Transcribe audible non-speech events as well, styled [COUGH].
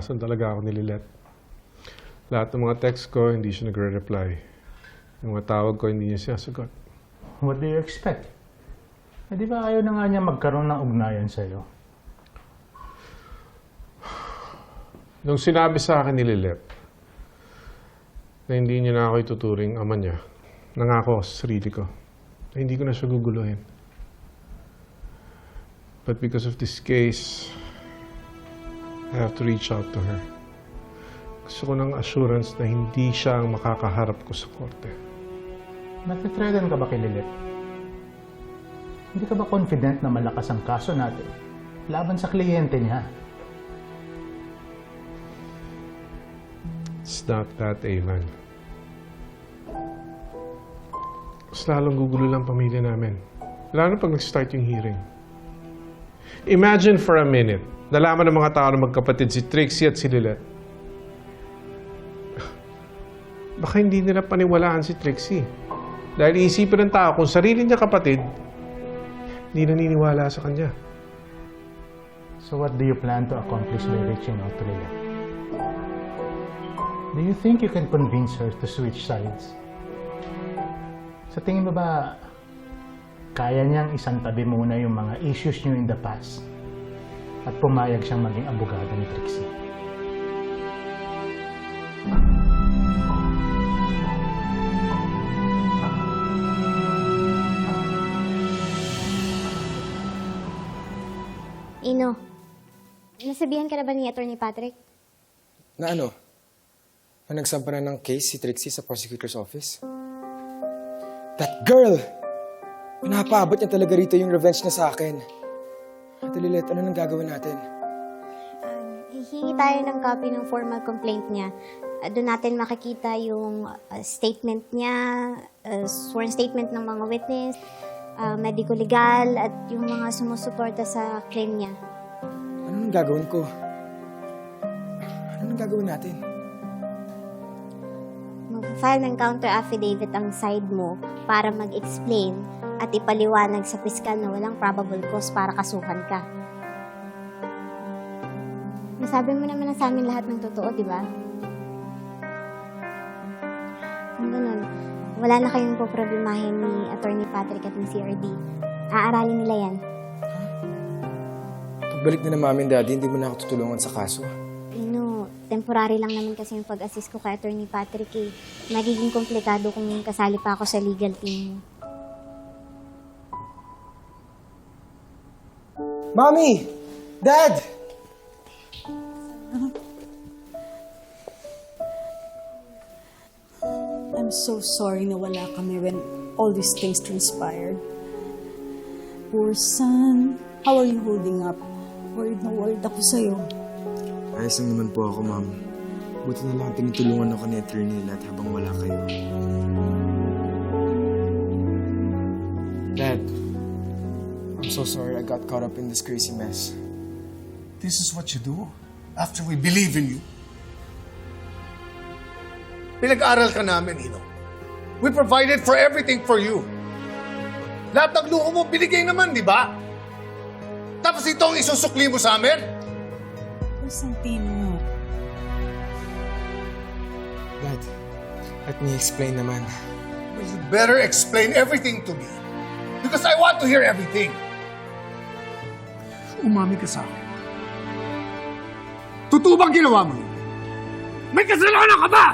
Nasaan talaga ako nililet. Lahat ng mga text ko, hindi siya nagre-reply. Yung mga tawag ko, hindi niya sinasagot. What do you expect? Eh, di ba ayaw na nga niya magkaroon ng ugnayan sa'yo? Nung sinabi sa akin ni Lilet na hindi niya na ako ituturing ama niya, nangako ako sa sarili ko na hindi ko na siya guguluhin. But because of this case, I have to reach out to her. Gusto ko ng assurance na hindi siya ang makakaharap ko sa korte. Nag-threaten ka ba kay Lilith? Hindi ka ba confident na malakas ang kaso natin laban sa kliyente niya? It's not that, Evan. Mas lalong gugulo lang pamilya namin. Lalo pag nag-start yung hearing. Imagine for a minute, nalaman ng mga tao na magkapatid si Trixie at si Lilette. [SIGHS] Baka hindi nila paniwalaan si Trixie. Dahil iisipin ng tao kung sarili niya kapatid, hindi naniniwala sa kanya. So what do you plan to accomplish by reaching out to Lilith? Do you think you can convince her to switch sides? Sa tingin mo ba, kaya niyang isang tabi muna yung mga issues niyo in the past at pumayag siyang maging abogado ni Trixie? Ino, nasabihan ka na ba ni Attorney Patrick? Na ano? Na nagsampa na ng case si Trixie sa prosecutor's office? That girl! Pinapaabot niya talaga rito yung revenge niya sa akin. Ate Lilet, ano nang gagawin natin? Hihingi tayo ng copy ng formal complaint niya. Uh, doon natin makikita yung uh, statement niya, uh, sworn statement ng mga witness, uh, medico-legal, at yung mga sumusuporta sa claim niya. Ano nang gagawin ko? Ano nang gagawin natin? Mag-file ng counter affidavit ang side mo para mag-explain at ipaliwanag sa piskal na walang probable cause para kasuhan ka. Nasabi mo naman na sa amin lahat ng totoo, di ba? Kung ganun, wala na kayong poproblemahin ni Attorney Patrick at ng CRD. Aaralin nila yan. Pagbalik na ng mami and daddy, hindi mo na ako tutulungan sa kaso. Ino, temporary lang naman kasi yung pag-assist ko kay Attorney Patrick eh. Magiging komplikado kung kasali pa ako sa legal team mo. Mommy! Dad! I'm so sorry na wala kami when all these things transpired. Poor son, how are you holding up? Worried na worried ako sa'yo. Ayos lang naman po ako, ma'am. Buti na lang tinutulungan ako ni Attorney Lilet habang wala kayo. Dad, I'm so sorry I got caught up in this crazy mess. This is what you do after we believe in you. Pinag-aral ka namin, Ino. We provided for everything for you. Lahat ng luho mo, binigay naman, di ba? Tapos ito ang isusukli mo sa amin? Constantino, Dad, let me explain naman. Well, you better explain everything to me. Because I want to hear everything. Umami ka sa akin. Totoo bang ginawa mo yun? May kasalanan ka ba?